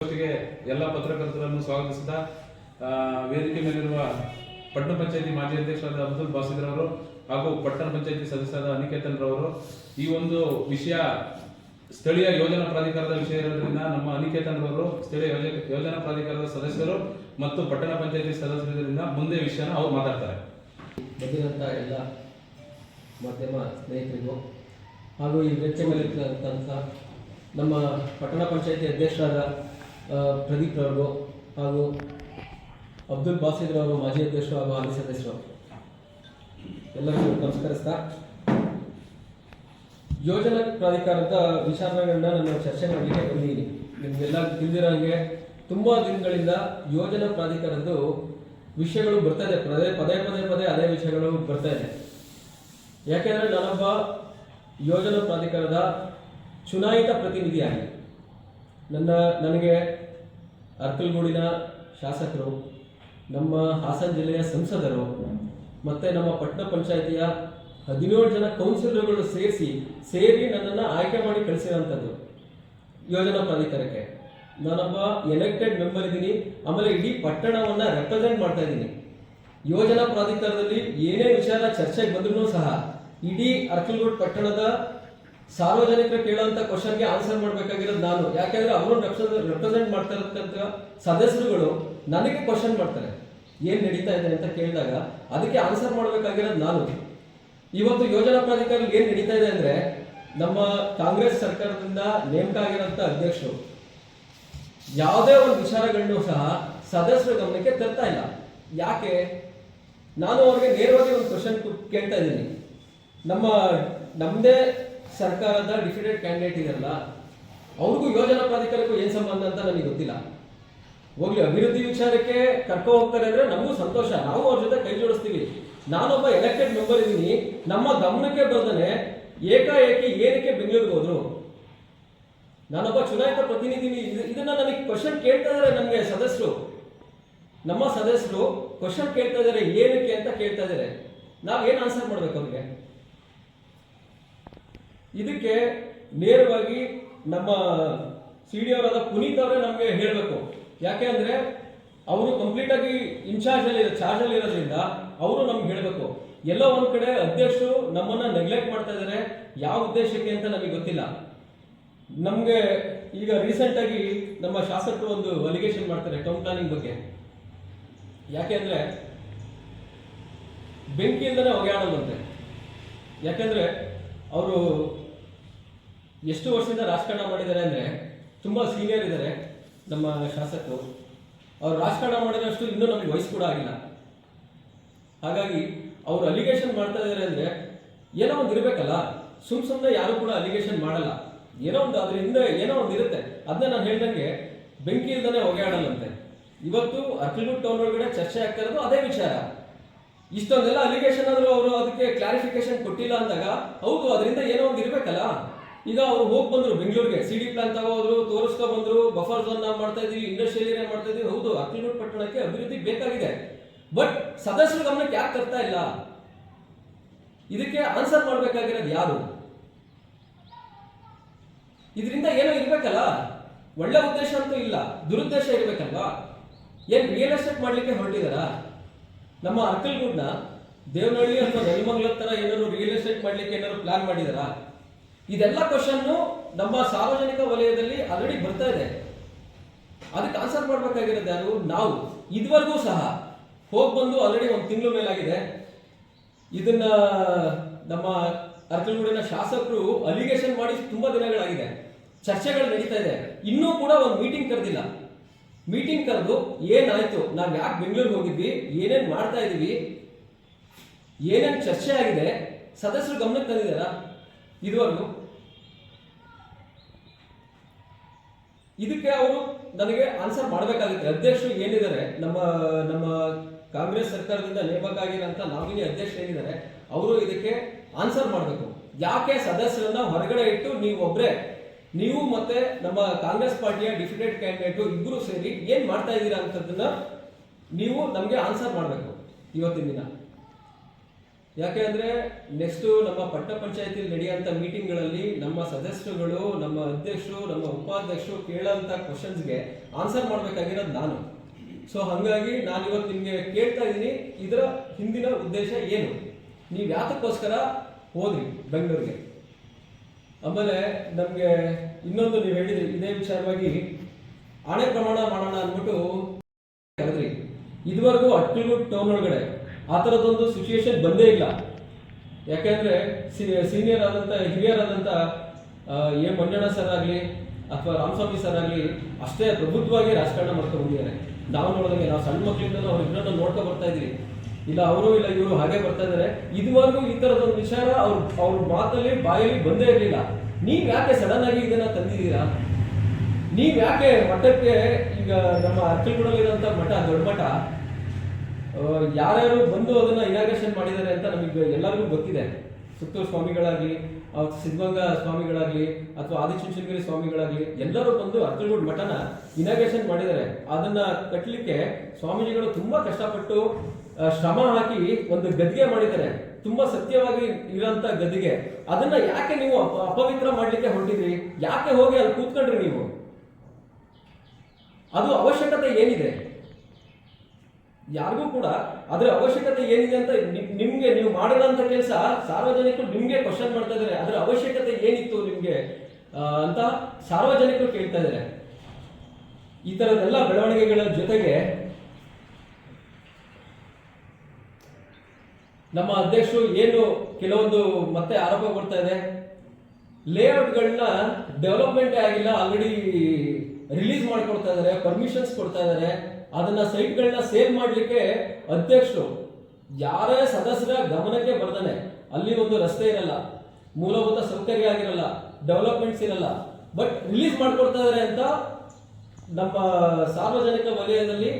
ಇವತ್ತಿಗೆ ಎಲ್ಲ ಪತ್ರಕರ್ತರನ್ನು ಸ್ವಾಗತಿಸಿದ ವೇದಿಕೆ ಮೇಲಿರುವ ಪಟ್ಟಣ ಪಂಚಾಯತಿ ಮಾಜಿ ಅಧ್ಯಕ್ಷರಾದ ಅಬ್ದುಲ್ ಬಾಸಿದ್ರ ಅವರು ಹಾಗೂ ಪಟ್ಟಣ ಪಂಚಾಯತಿ ಸದಸ್ಯರಾದ ಅನಿಕೇತನ್ ರವರು. ಈ ಒಂದು ವಿಷಯ ಸ್ಥಳೀಯ ಯೋಜನಾ ಪ್ರಾಧಿಕಾರದ ವಿಷಯ ಇರೋದ್ರಿಂದ ನಮ್ಮ ಅನಿಕೇತನ್ ರವರು ಸ್ಥಳೀಯ ಯೋಜನೆ ಪ್ರಾಧಿಕಾರದ ಸದಸ್ಯರು ಮತ್ತು ಪಟ್ಟಣ ಪಂಚಾಯತಿ ಸದಸ್ಯರಿಂದ ಮುಂದೆ ವಿಷಯನ ಅವರು ಮಾತಾಡ್ತಾರೆ. ಬಂದಿರುವಂತಹ ಎಲ್ಲ ಮಾಧ್ಯಮ ಸ್ನೇಹಿತರಿಗೂ ಹಾಗೂ ಈ ವೆಚ್ಚ ಮೇಲೆ ನಮ್ಮ ಪಟ್ಟಣ ಪಂಚಾಯತಿ ಅಧ್ಯಕ್ಷರಾದ ಪ್ರದೀಪ್ ರವರು ಹಾಗೂ ಅಬ್ದುಲ್ ಬಾಸಿದ್ ರವರು ಮಾಜಿ ಅಧ್ಯಕ್ಷರು ಹಾಗೂ ಹಾಲಿ ಸದಸ್ಯರು. ಎಲ್ಲರಿಗೂ ನಮಸ್ಕರಿಸ್ತಾ. ಯೋಜನಾ ಪ್ರಾಧಿಕಾರದ ವಿಚಾರಗಳನ್ನ ನಾನು ಚರ್ಚೆ ಮಾಡಲಿಕ್ಕೆ ಬಂದಿದ್ದೀನಿ ನಿಮಗೆಲ್ಲ ತಿಳಿದಿರೋ ಹಾಗೆ ತುಂಬ ದಿನಗಳಿಂದ ಯೋಜನಾ ಪ್ರಾಧಿಕಾರದ್ದು ವಿಷಯಗಳು ಬರ್ತಾ ಇದೆ. ಪದೇ ಪದೇ ಪದೇ ಪದೇ ಅದೇ ವಿಷಯಗಳು ಬರ್ತಾ ಇದೆ. ಯಾಕೆಂದರೆ ನಾನೊಬ್ಬ ಯೋಜನಾ ಪ್ರಾಧಿಕಾರದ ಚುನಾಯಿತ ಪ್ರತಿನಿಧಿಯಾಗಿ ನನ್ನ, ನನಗೆ ಅರ್ಕಲ್ಗೂಡಿನ ಶಾಸಕರು, ನಮ್ಮ ಹಾಸನ ಜಿಲ್ಲೆಯ ಸಂಸದರು, ಮತ್ತು ನಮ್ಮ ಪಟ್ಟಣ ಪಂಚಾಯಿತಿಯ ಹದಿನೇಳು ಜನ ಕೌನ್ಸಿಲರ್ಗಳು ಸೇರಿಸಿ, ಸೇರಿ ನನ್ನನ್ನು ಆಯ್ಕೆ ಮಾಡಿ ಕಳಿಸಿರೋಂಥದ್ದು ಯೋಜನಾ ಪ್ರಾಧಿಕಾರಕ್ಕೆ. ನಾನೊಬ್ಬ ಎಲೆಕ್ಟೆಡ್ ಮೆಂಬರ್ ಇದ್ದೀನಿ. ಆಮೇಲೆ ಇಡೀ ಪಟ್ಟಣವನ್ನ ರೆಪ್ರೆಸೆಂಟ್ ಮಾಡ್ತಾ ಇದ್ದೀನಿ. ಯೋಜನಾ ಪ್ರಾಧಿಕಾರದಲ್ಲಿ ಏನೇ ವಿಚಾರ ಚರ್ಚೆಗೆ ಬಂದ್ರೂ ಸಹ, ಇಡೀ ಅರ್ಕಲ್ಗೋಡ್ ಪಟ್ಟಣದ ಸಾರ್ವಜನಿಕರು ಕೇಳುವಂತ ಕ್ವಶನ್ಗೆ ಆನ್ಸರ್ ಮಾಡಬೇಕಾಗಿರೋದು ನಾನು. ಯಾಕೆಂದ್ರೆ ಅವರು ರೆಪ್ರೆಸೆಂಟ್ ಮಾಡ್ತಾ ಇರತಕ್ಕಂಥ ಸದಸ್ಯರುಗಳು ನನಗೆ ಕ್ವಶನ್ ಮಾಡ್ತಾರೆ. ಏನು ನಡೀತಾ ಇದೆ ಅಂತ ಕೇಳಿದಾಗ ಅದಕ್ಕೆ ಆನ್ಸರ್ ಮಾಡಬೇಕಾಗಿರೋದು ನಾನು. ಇವತ್ತು ಯೋಜನಾ ಪ್ರಾಧಿಕಾರಿಗಳು ಏನು ನಡೀತಾ ಇದೆ ಅಂದ್ರೆ ನಮ್ಮ ಕಾಂಗ್ರೆಸ್ ಸರ್ಕಾರದಿಂದ ನೇಮಕ ಆಗಿರೋಂಥ ಅಧ್ಯಕ್ಷರು ಯಾವುದೇ ಒಂದು ವಿಚಾರಗಳನ್ನೂ ಸಹ ಸದಸ್ಯರ ಗಮನಕ್ಕೆ ತರ್ತಾ ಇಲ್ಲ. ಯಾಕೆ? ನಾನು ಅವ್ರಿಗೆ ನೇರವಾಗಿ ಒಂದು ಕ್ವಶನ್ ಕೇಳ್ತಾ ಇದ್ದೀನಿ. ನಮ್ಮ ನಮ್ಮದೇ ಸರ್ಕಾರದ ಡಿಫಿಡೆಂಟ್ ಕ್ಯಾಂಡಿಡೇಟ್ ಇದೆಲ್ಲ ಅವ್ರಿಗೂ ಯೋಜನಾ ಪ್ರಾಧಿಕಾರಕ್ಕೂ ಏನು ಸಂಬಂಧ ಅಂತ ನನಗೆ ಗೊತ್ತಿಲ್ಲ. ಹೋಗ್ಲಿ, ಅಭಿವೃದ್ಧಿ ವಿಚಾರಕ್ಕೆ ಕರ್ಕೊ ಹೋಗ್ತಾರೆ ಅಂದ್ರೆ ನಮಗೂ ಸಂತೋಷ. ನಾವು ಅವ್ರ ಜೊತೆ ಕೈ ಜೋಡಿಸ್ತೀವಿ. ನಾನೊಬ್ಬ ಎಲೆಕ್ಟೆಡ್ ಮೆಂಬರ್ ಇದ್ದೀನಿ ನಮ್ಮ ಗಮನಕ್ಕೆ ಬರ್ದನೆ ಏಕಾಏಕಿ ಏನಕ್ಕೆ ಬೆಂಗಳೂರಿಗೆ ಹೋದ್ರು? ನಾನೊಬ್ಬ ಚುನಾಯಿತ ಪ್ರತಿನಿಧಿ ಇದು- ಇದನ್ನ ನನಗೆ ಕ್ವಶನ್ ಕೇಳ್ತಾ ಇದಾರೆ ನಮಗೆ ಸದಸ್ಯರು ನಮ್ಮ ಸದಸ್ಯರು ಕ್ವಶನ್ ಕೇಳ್ತಾ ಇದ್ದಾರೆ ಏನಕ್ಕೆ ಅಂತ ಕೇಳ್ತಾ ಇದ್ದಾರೆ ನಾವ್ ಏನ್ ಆನ್ಸರ್ ಮಾಡ್ಬೇಕು ಅವ್ರಿಗೆ? ಇದಕ್ಕೆ ನೇರವಾಗಿ ನಮ್ಮ ಸಿ ಡಿ ಅವರಾದ ಪುನೀತ್ ಅವರೇ ನಮಗೆ ಹೇಳಬೇಕು. ಯಾಕೆ ಅಂದರೆ ಅವರು ಕಂಪ್ಲೀಟ್ ಆಗಿ ಇನ್ಚಾರ್ಜ್ ಅಲ್ಲಿ ಚಾರ್ಜ್ ಅಲ್ಲಿ ಇರೋದ್ರಿಂದ ಅವರು ನಮ್ಗೆ ಹೇಳಬೇಕು. ಎಲ್ಲೋ ಒಂದು ಕಡೆ ಅಧ್ಯಕ್ಷರು ನಮ್ಮನ್ನ ನೆಗ್ಲೆಕ್ಟ್ ಮಾಡ್ತಾ ಇದ್ದಾರೆ ಯಾವ ಉದ್ದೇಶಕ್ಕೆ ಅಂತ ನಮಗೆ ಗೊತ್ತಿಲ್ಲ. ನಮಗೆ ಈಗ ರೀಸೆಂಟ್ ಆಗಿ ನಮ್ಮ ಶಾಸಕರು ಒಂದು ಅಲಿಗೇಷನ್ ಮಾಡ್ತಾರೆ ಟೌನ್ ಪ್ಲಾನಿಂಗ್ ಬಗ್ಗೆ. ಯಾಕೆಂದ್ರೆ ಬೆಂಕಿಯಿಂದನೇ ಹೊಗೆ ಆಡೋದಂತೆ ಯಾಕೆಂದ್ರೆ ಅವರು ಎಷ್ಟು ವರ್ಷದಿಂದ ರಾಜಕಾರಣ ಮಾಡಿದ್ದಾರೆ ಅಂದ್ರೆ ತುಂಬಾ ಸೀನಿಯರ್ ಇದ್ದಾರೆ ನಮ್ಮ ಶಾಸಕರು. ಅವ್ರು ರಾಜಕಾರಣ ಮಾಡಿದಷ್ಟು ಇನ್ನೂ ನಮಗೆ ವಯಸ್ಸು ಕೂಡ ಆಗಿಲ್ಲ. ಹಾಗಾಗಿ ಅವ್ರು ಅಲಿಗೇಷನ್ ಮಾಡ್ತಾ ಇದ್ದಾರೆ ಅಂದ್ರೆ ಏನೋ ಒಂದು ಇರಬೇಕಲ್ಲ, ಸುಮ್ ಸುಮ್ಮನೆ ಯಾರು ಕೂಡ ಅಲಿಗೇಷನ್ ಮಾಡಲ್ಲ. ಏನೋ ಒಂದು ಅದ್ರ ಹಿಂದೆ ಏನೋ ಒಂದು ಇರುತ್ತೆ. ಅದನ್ನ ನಾನು ಹೇಳ್ದಂಗೆ ಬೆಂಕಿ ಇಲ್ದೇ ಹೊಗೆಯಾಡಲ್ಲಂತೆ. ಇವತ್ತು ಅರ್ಕಲ್ಗೂಡ್ ಟೌನ್ ಒಳಗಡೆ ಚರ್ಚೆ ಆಗ್ತಾ ಅದೇ ವಿಚಾರ. ಇಷ್ಟೊಂದೆಲ್ಲ ಅಲಿಗೇಷನ್ ಆದರೂ ಅವರು ಅದಕ್ಕೆ ಕ್ಲಾರಿಫಿಕೇಶನ್ ಕೊಟ್ಟಿಲ್ಲ ಅಂದಾಗ ಹೌದು, ಅದರಿಂದ ಏನೋ ಒಂದು ಇರ್ಬೇಕಲ್ಲ. ಈಗ ಅವ್ರು ಹೋಗಿ ಬಂದ್ರು ಬೆಂಗಳೂರಿಗೆ. ಸಿ ಡಿ ಪ್ಲಾನ್ ತಗೋದ್ರು, ತೋರಿಸ್ಕೊ ಬಂದ್ರು ಬಫರ್ ಝೋನ್ ನಾವು ಮಾಡ್ತಾ ಇದೀವಿ ಇಂಡಸ್ಟ್ರಿಯಲ್ ಏರಿಯಾ ಮಾಡ್ತಾ ಇದೀವಿ. ಹೌದು ಅರ್ಕಲ್ಗೂಡ್ ಪಟ್ಟಣಕ್ಕೆ ಅಭಿವೃದ್ಧಿ ಬೇಕಾಗಿದೆ. ಬಟ್ ಸದಸ್ಯರು ಗಮನಕ್ಕೆ ಯಾಕೆ ತರ್ತಾ ಇಲ್ಲ? ಇದಕ್ಕೆ ಆನ್ಸರ್ ಮಾಡಬೇಕಾಗಿರೋದು ಯಾರು? ಇದರಿಂದ ಏನೋ ಇರ್ಬೇಕಲ್ಲ? ಒಳ್ಳೆ ಉದ್ದೇಶ ಅಂತೂ ಇಲ್ಲ. ದುರುದ್ದೇಶ ಇರ್ಬೇಕಲ್ವಾ? ಏನ್ ರಿಯಲ್ ಎಸ್ಟೇಟ್ ಮಾಡ್ಲಿಕ್ಕೆ ಹೊರಟಿದಾರ? ನಮ್ಮ ಅಕ್ಕಲ್ಗೂಡ್ನ ದೇವನಹಳ್ಳಿ ಅಥವಾ ನೆಲಮಂಗ್ಲ ತರ ಏನಾದ್ರು ರಿಯಲ್ ಎಸ್ಟೇಟ್ ಮಾಡ್ಲಿಕ್ಕೆ ಏನಾದ್ರು ಪ್ಲಾನ್ ಮಾಡಿದಾರ? ಇದೆಲ್ಲ ಕ್ವಶನ್ ನಮ್ಮ ಸಾರ್ವಜನಿಕ ವಲಯದಲ್ಲಿ ಆಲ್ರೆಡಿ ಬರ್ತಾ ಇದೆ. ಅದಕ್ಕೆ ಆನ್ಸರ್ ಮಾಡಬೇಕಾಗಿರೋದು ಯಾರು? ನಾವು. ಇದುವರೆಗೂ ಸಹ ಹೋಗಿ ಬಂದು ಆಲ್ರೆಡಿ ಒಂದು ತಿಂಗಳು ಮೇಲಾಗಿದೆ. ಇದನ್ನ ನಮ್ಮ ಅರ್ಕಲ್ಗೂಡಿನ ಶಾಸಕರು ಅಲಿಗೇಷನ್ ಮಾಡಿ ತುಂಬಾ ದಿನಗಳಾಗಿದೆ. ಚರ್ಚೆಗಳು ನಡೀತಾ ಇದೆ. ಇನ್ನೂ ಕೂಡ ಒಂದು ಮೀಟಿಂಗ್ ಕರೆದಿಲ್ಲ. ಮೀಟಿಂಗ್ ಕರೆದು ಏನಾಯ್ತು? ನಾವು ಯಾಕೆ ಬೆಂಗಳೂರಿಗೆ ಹೋಗಿದ್ವಿ? ಏನೇನು ಮಾಡ್ತಾ ಇದೀವಿ? ಏನೇನು ಚರ್ಚೆ ಆಗಿದೆ? ಸದಸ್ಯರು ಗಮನಕ್ಕೆ ತಂದಿದ್ದಾರ? ಇದುವರೆಗೂ. ಇದಕ್ಕೆ ಅವರು ನನಗೆ ಆನ್ಸರ್ ಮಾಡಬೇಕಾಗುತ್ತೆ. ಅಧ್ಯಕ್ಷರು ಏನಿದ್ದಾರೆ? ನಮ್ಮ ನಮ್ಮ ಕಾಂಗ್ರೆಸ್ ಸರ್ಕಾರದಿಂದ ನೇಮಕ ಆಗಿರೋಂಥ ನಾಮಿನಿ ಅಧ್ಯಕ್ಷರು ಏನಿದ್ದಾರೆ? ಅವರು ಇದಕ್ಕೆ ಆನ್ಸರ್ ಮಾಡಬೇಕು. ಯಾಕೆ ಸದಸ್ಯರನ್ನ ಹೊರಗಡೆ ಇಟ್ಟು ನೀವು ಒಬ್ರೆ? ನೀವು ಮತ್ತೆ ನಮ್ಮ ಕಾಂಗ್ರೆಸ್ ಪಾರ್ಟಿಯ ಡಿಫಿಡೆಂಟ್ ಕ್ಯಾಂಡಿಡೇಟ್ ಇಬ್ಬರು ಸೇರಿ ಏನ್ ಮಾಡ್ತಾ ಇದ್ದೀರಾ ಅಂತದನ್ನ ನೀವು ನಮಗೆ ಆನ್ಸರ್ ಮಾಡಬೇಕು ಇವತ್ತಿನ ದಿನ. ಯಾಕೆ ಅಂದರೆ ನೆಕ್ಸ್ಟ್ ನಮ್ಮ ಪಟ್ಟಣ ಪಂಚಾಯತಿಯಲ್ಲಿ ನಡೆಯುವಂತ ಮೀಟಿಂಗ್ಗಳಲ್ಲಿ ನಮ್ಮ ಸದಸ್ಯರುಗಳು, ನಮ್ಮ ಅಧ್ಯಕ್ಷರು, ನಮ್ಮ ಉಪಾಧ್ಯಕ್ಷರು ಕೇಳೋಂಥ ಕ್ವಶನ್ಸ್ಗೆ ಆನ್ಸರ್ ಮಾಡಬೇಕಾಗಿರೋದು ನಾನು. ಸೊ ಹಾಗಾಗಿ ನಾನು ಇವತ್ತು ನಿಮಗೆ ಕೇಳ್ತಾ ಇದ್ದೀನಿ, ಇದರ ಹಿಂದಿನ ಉದ್ದೇಶ ಏನು? ನೀವು ಯಾತಕ್ಕೋಸ್ಕರ ಹೋದ್ರಿ ಬೆಂಗಳೂರಿಗೆ? ಆಮೇಲೆ ನಮಗೆ ಇನ್ನೊಂದು ನೀವು ಹೇಳಿದ್ರಿ, ಇದೇ ವಿಚಾರವಾಗಿ ಹಣೆ ಪ್ರಮಾಣ ಮಾಡೋಣ ಅಂದ್ಬಿಟ್ಟು ಕರೆದ್ರಿ ಇದುವರೆಗೂ ಅಟ್ಟಿಗೂ ಟೌನ್ ಒಳಗಡೆ ಆ ಥರದೊಂದು ಸಿಚುಯೇಷನ್ ಬಂದೇ ಇಲ್ಲ. ಯಾಕೆಂದ್ರೆ ಸೀನಿಯರ್ ಆದಂಥ ಹಿರಿಯರ್ ಆದಂಥ ಎ ಮಂಜಣ್ಣ ಸರ್ ಆಗಲಿ ಅಥವಾ ರಾಮಸ್ವಾಮಿ ಸರ್ ಆಗಲಿ ಅಷ್ಟೇ ಪ್ರಬುದ್ಧವಾಗಿ ರಾಜಕಾರಣ ಮಾಡ್ಕೊಂಡು ಬಂದಿದ್ದಾರೆ. ನಾವು ನಾವು ಸಣ್ಣ ಮಕ್ಕಳಿಂದ ಅವ್ರ ಇಬ್ಬರನ್ನ ನೋಡ್ಕೊ ಬರ್ತಾ ಇದ್ವಿ. ಇಲ್ಲ ಅವರು ಇಲ್ಲ ಇವರು ಹಾಗೆ ಬರ್ತಾ ಇದ್ದಾರೆ. ಇದುವರೆಗೂ ಈ ತರದೊಂದು ವಿಚಾರ ಅವ್ರ ಅವ್ರ ಮಾತಲ್ಲಿ ಬಾಯಲ್ಲಿ ಬಂದೇ ಇರಲಿಲ್ಲ. ನೀವು ಯಾಕೆ ಸಡನ್ ಆಗಿ ಇದನ್ನ ತಂದಿದ್ದೀರಾ? ನೀವು ಯಾಕೆ ಮಠಕ್ಕೆ ಈಗ ನಮ್ಮ ಅರ್ಕಲ್ಗೂಡಲ್ಲಿರುವಂತ ಮಠ, ದೊಡ್ಡ ಮಠ ಯಾರ್ಯಾರು ಬಂದು ಅದನ್ನ ಇನಾಗ್ರೇಷನ್ ಮಾಡಿದ್ದಾರೆ ಅಂತ ನಮಗೆ ಎಲ್ಲರಿಗೂ ಗೊತ್ತಿದೆ. ಸುತ್ತೂರು ಸ್ವಾಮಿಗಳಾಗಲಿ ಸಿದ್ಧಗಂಗಾ ಸ್ವಾಮಿಗಳಾಗಲಿ, ಅಥವಾ ಆದಿಚುಂಚನಗಿರಿ ಸ್ವಾಮಿಗಳಾಗಲಿ, ಎಲ್ಲರೂ ಬಂದು ಅರ್ಕಲ್ಗೂಡ್ ಮಠನ ಇನಾಗ್ರೇಷನ್ ಮಾಡಿದ್ದಾರೆ. ಅದನ್ನ ಕಟ್ಟಲಿಕ್ಕೆ ಸ್ವಾಮೀಜಿಗಳು ತುಂಬಾ ಕಷ್ಟಪಟ್ಟು ಶ್ರಮ ಹಾಕಿ ಒಂದು ಗದ್ದಿಗೆ ಮಾಡಿದ್ದಾರೆ. ತುಂಬಾ ಸತ್ಯವಾಗಿ ಇರೋಂತ ಗದ್ದಿಗೆ. ಅದನ್ನ ಯಾಕೆ ನೀವು ಅಪ- ಅಪವಿತ್ರ ಮಾಡ್ಲಿಕ್ಕೆ ಹೊರಟಿದ್ರಿ? ಯಾಕೆ ಹೋಗಿ ಅಲ್ಲಿ ಕೂತ್ಕೊಂಡ್ರಿ ನೀವು? ಅದು ಅವಶ್ಯಕತೆ ಏನಿದೆ? ಯಾರಿಗೂ ಕೂಡ ಅದರ ಅವಶ್ಯಕತೆ ಏನಿದೆ ಅಂತ ನಿಮ್- ನಿಮ್ಗೆ ನೀವು ಮಾಡಿರೋಂಥ ಕೆಲಸ ಸಾರ್ವಜನಿಕರು ನಿಮ್ಗೆ ಕ್ವಶನ್ ಮಾಡ್ತಾ ಇದ್ದಾರೆ. ಅದರ ಅವಶ್ಯಕತೆ ಏನಿತ್ತು ನಿಮ್ಗೆ? ಅಂತ ಸಾರ್ವಜನಿಕರು ಕೇಳ್ತಾ ಇದ್ದಾರೆ. ಈ ತರದೆಲ್ಲ ಬೆಳವಣಿಗೆಗಳ ಜೊತೆಗೆ ನಮ್ಮ ಅಧ್ಯಕ್ಷರು ಏನು ಕೆಲವೊಂದು ಮತ್ತೆ ಆರೋಪ ಕೊಡ್ತಾ ಇದೆ. ಲೇಔಟ್ಗಳನ್ನ ಡೆವಲಪ್ಮೆಂಟ್ ಆಗಿಲ್ಲ ಆಲ್ರೆಡಿ ರಿಲೀಸ್ ಮಾಡಿಕೊಡ್ತಾ ಇದ್ದಾರೆ ಪರ್ಮಿಷನ್ಸ್ ಕೊಡ್ತಾ ಇದ್ದಾರೆ. ಅದನ್ನ ಸೈಟ್ಗಳನ್ನ ಸೇವ್ ಮಾಡಲಿಕ್ಕೆ ಅಧ್ಯಕ್ಷರು ಯಾರೇ ಸದಸ್ಯರ ಗಮನಕ್ಕೆ ಬರ್ತಾನೆ ಅಲ್ಲಿ ಒಂದು ರಸ್ತೆ ಇರಲ್ಲ, ಮೂಲಭೂತ ಸೌಕರ್ಯ ಆಗಿರಲ್ಲ ಡೆವಲಪ್ಮೆಂಟ್ಸ್ ಇರಲ್ಲ ಬಟ್ ರಿಲೀಸ್ ಮಾಡ್ಕೊಡ್ತಾ ಇದ್ದಾರೆ ಅಂತ ನಮ್ಮ ಸಾರ್ವಜನಿಕ ವಲಯದಲ್ಲಿ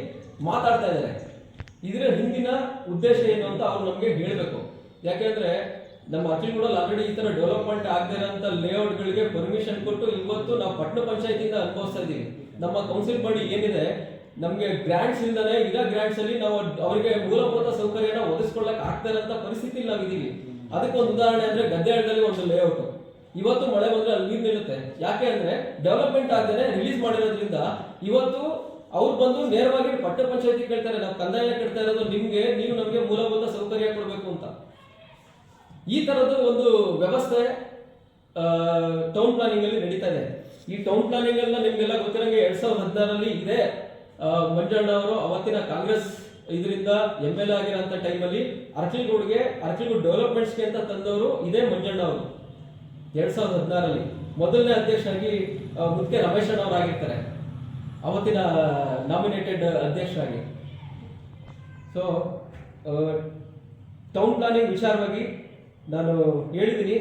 ಮಾತಾಡ್ತಾ ಇದ್ದಾರೆ ಇದರ ಹಿಂದಿನ ಉದ್ದೇಶ ಏನು ಅಂತ ಅವ್ರು ನಮಗೆ ಹೇಳಬೇಕು. ಯಾಕೆಂದ್ರೆ ನಮ್ಮ ಅಖಿಲ್ಗೂಡಲ್ಲಿ ಆಲ್ರೆಡಿ ಈ ತರ ಡೆವಲಪ್ಮೆಂಟ್ ಆಗದೇ ಇರೋಂಥ ಲೇಔಟ್ಗಳಿಗೆ ಪರ್ಮಿಷನ್ ಕೊಟ್ಟು ಇವತ್ತು ನಾವು ಪಟ್ಟಣ ಪಂಚಾಯತಿಯಿಂದ ಅನುಭವಿಸ್ತಾ ಇದ್ದೀವಿ. ನಮ್ಮ ಕೌನ್ಸಿಲ್ ಬಾಡಿ ಏನಿದೆ ನಮಗೆ ಗ್ರಾಂಟ್ಸ್ ಇಲ್ಲದೆ ಇರೋ ಗ್ರಾಂಟ್ಸ್ ಅಲ್ಲಿ ನಾವು ಅವರಿಗೆ ಮೂಲಭೂತ ಸೌಕರ್ಯನ ಒದಗಿಸ್ಕೊಳ್ಳಕ್ ಆಗ್ತಾ ಇರೋಂಥ ಪರಿಸ್ಥಿತಿ ನಾವಿದ್ದೀವಿ ಅದಕ್ಕೆ ಒಂದು ಉದಾಹರಣೆ ಅಂದ್ರೆ ಗದ್ದೆಹಳ್ಳದಲ್ಲಿ ಒಂದು ಲೇಔಟ್ ಇವತ್ತು ಮಳೆ ಬಂದ್ರೆ ಅಲ್ಲಿ ನೀರು ನಿಲ್ಲುತ್ತೆ. ಯಾಕೆ ಅಂದ್ರೆ ಡೆವಲಪ್ಮೆಂಟ್ ಆಗದೆ ರಿಲೀಸ್ ಮಾಡಿರೋದ್ರಿಂದ ಇವತ್ತು ಅವ್ರು ಬಂದು ನೇರವಾಗಿ ಪಟ್ಟ ಪಂಚಾಯತಿ ಕೇಳ್ತಾರೆ, ನಾವು ಕಂದಾಯ ಕಟ್ತಾ ಇರೋದು ನಿಮ್ಗೆ, ನೀವು ನಮಗೆ ಮೂಲಭೂತ ಸೌಕರ್ಯ ಕೊಡಬೇಕು ಅಂತ. ಈ ತರದ್ದು ಒಂದು ವ್ಯವಸ್ಥೆ ಟೌನ್ ಪ್ಲಾನಿಂಗ್ ಅಲ್ಲಿ ನಡೀತಾ ಇದೆ. ಈ ಟೌನ್ ಪ್ಲಾನಿಂಗ್ ಎಲ್ಲ ನಿಮ್ಗೆಲ್ಲ ಗೊತ್ತಿರಂಗೆ ಎರಡ್ ಸಾವಿರದ ಹದಿನಾರಲ್ಲಿ ಇದೆ. ಮಂಜಣ್ಣ ಅವರು ಅವತ್ತಿನ ಕಾಂಗ್ರೆಸ್ ಇದರಿಂದ ಎಂ ಎಲ್ ಎ ಆಗಿರೋಂಥ ಟೈಮಲ್ಲಿ ಅರ್ಕಲ್ಗೂಡ್ಗೆ, ಅರ್ಕಲ್ಗೂಡ್ ಡೆವಲಪ್ಮೆಂಟ್ಸ್ಗೆ ಅಂತ ತಂದವರು ಇದೇ ಮಂಜಣ್ಣ ಅವರು. ಎರಡ್ ಸಾವಿರದ ಹದಿನಾರಲ್ಲಿ ಮೊದಲನೇ ಅಧ್ಯಕ್ಷರಾಗಿ ಮುದ್ಕೆ ರಮೇಶ್ ಅಣ್ಣ ಅವರು ಆಗಿರ್ತಾರೆ. ಅವತ್ತಿನ ನಾಮಿನೇಟೆಡ್ ಅಧ್ಯಕ್ಷರಾಗಿ. ಸೊ ಟೌನ್ ಪ್ಲಾನಿಂಗ್ ವಿಚಾರವಾಗಿ ನಾನು ಹೇಳಿದ್ದೀನಿ.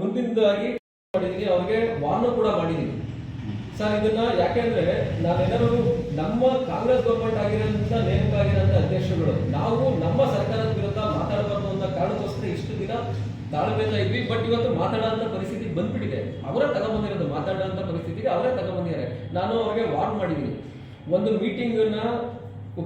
ಮುಂದಿನದಾಗಿ ಮಾಡಿದ್ದೀನಿ. ಅವ್ರಿಗೆ ವಾರ್ನು ಕೂಡ ಮಾಡಿದ್ದೀನಿ. ಸರ್, ಇದನ್ನ ಯಾಕೆಂದ್ರೆ ನಾವೆಲ್ಲರೂ ನಮ್ಮ ಕಾಂಗ್ರೆಸ್ ಗೌರ್ಮೆಂಟ್ ಆಗಿರೋದ್ರಿಂದ ನೇಮಕ ಆಗಿರೋಂಥ ಅಧ್ಯಕ್ಷರುಗಳು. ನಾವು ನಮ್ಮ ಸರ್ಕಾರದ ವಿರುದ್ಧ ಮಾತಾಡಬಾರ್ದು ಅಂತ ಕಾರಣಕ್ಕೋಸ್ಕರ ಇಷ್ಟು ದಿನ ತಾಳ್ಮೆಯಿಂದ ಇದ್ವಿ. ಬಟ್ ಇವತ್ತು ಮಾತಾಡೋಂಥ ಪರಿಸ್ಥಿತಿ ಬಂದ್ಬಿಟ್ಟಿದೆ. ಅವರೇ ತಗೊಂಬಂದಿರೋದು, ಮಾತಾಡೋಂಥ ಪರಿಸ್ಥಿತಿಗೆ ಅವರೇ ತಗೊಂಬಂದಿದ್ದಾರೆ. ನಾನು ಅವ್ರಿಗೆ ವಾರ್ನ್ ಮಾಡಿದ್ದೀನಿ. ಒಂದು ಮೀಟಿಂಗನ್ನ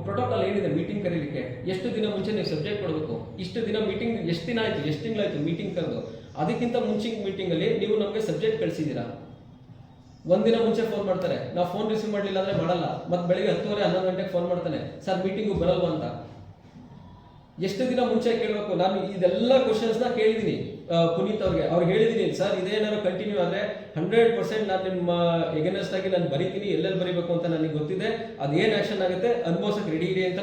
ಪ್ರೋಟೋಕಾಲ್ ಏನಿದೆ ಮೀಟಿಂಗ್ ಕರೀಲಿಕ್ಕೆ? ಎಷ್ಟು ದಿನ ಮುಂಚೆ ನೀವು ಸಬ್ಜೆಕ್ಟ್ ಕೊಡಬೇಕು? ಇಷ್ಟು ದಿನ ಮೀಟಿಂಗ್ ಎಷ್ಟು ದಿನ ಆಯ್ತು? ಎಷ್ಟು ತಿಂಗಳಾಯ್ತು ಮೀಟಿಂಗ್ ಕರೆದು? ಅದಕ್ಕಿಂತ ಮುಂಚಿನ ಮೀಟಿಂಗ್ ಅಲ್ಲಿ ನೀವು ನಮಗೆ ಸಬ್ಜೆಕ್ಟ್ ಕಳಿಸಿದ್ದೀರಾ? ಒಂದಿನ ಮುಂಚೆ ಫೋನ್ ಮಾಡ್ತಾರೆ. ನಾವು ಫೋನ್ ರಿಸೀವ್ ಮಾಡಲಿಲ್ಲ ಅಂದ್ರೆ ಮಾಡಲ್ಲ ಮತ್ತೆ ಬೆಳಿಗ್ಗೆ ಹತ್ತುವರೆ, ಹನ್ನೊಂದು ಗಂಟೆಗೆ ಫೋನ್ ಮಾಡ್ತಾನೆ, ಸರ್ ಮೀಟಿಂಗು ಬರಲ್ವ ಅಂತ. ಎಷ್ಟು ದಿನ ಮುಂಚೆ ಕೇಳಬೇಕು? ನಾನು ಇದೆಲ್ಲ ಕ್ವಶನ್ಸ್ನ ಕೇಳಿದ್ದೀನಿ ಪುನೀತ್ ಅವ್ರಿಗೆ. ಅವ್ರು ಹೇಳಿದ್ದೀನಿ ಸರ್ ಇದೇನಾದ್ರು ಕಂಟಿನ್ಯೂ ಆದರೆ ಹಂಡ್ರೆಡ್ ಪರ್ಸೆಂಟ್ ನಾನು ನಿಮ್ಮ ಎಗನೆಸ್ಟ್ ಆಗಿ ನಾನು ಬರೀತೀನಿ. ಎಲ್ಲೆಲ್ಲಿ ಬರೀಬೇಕು ಅಂತ ನನಗೆ ಗೊತ್ತಿದೆ. ಅದೇನು ಆಕ್ಷನ್ ಆಗುತ್ತೆ? ಅನುಭವಿಸಕ್ಕೆ ರೆಡಿ ಇದೆ ಅಂತ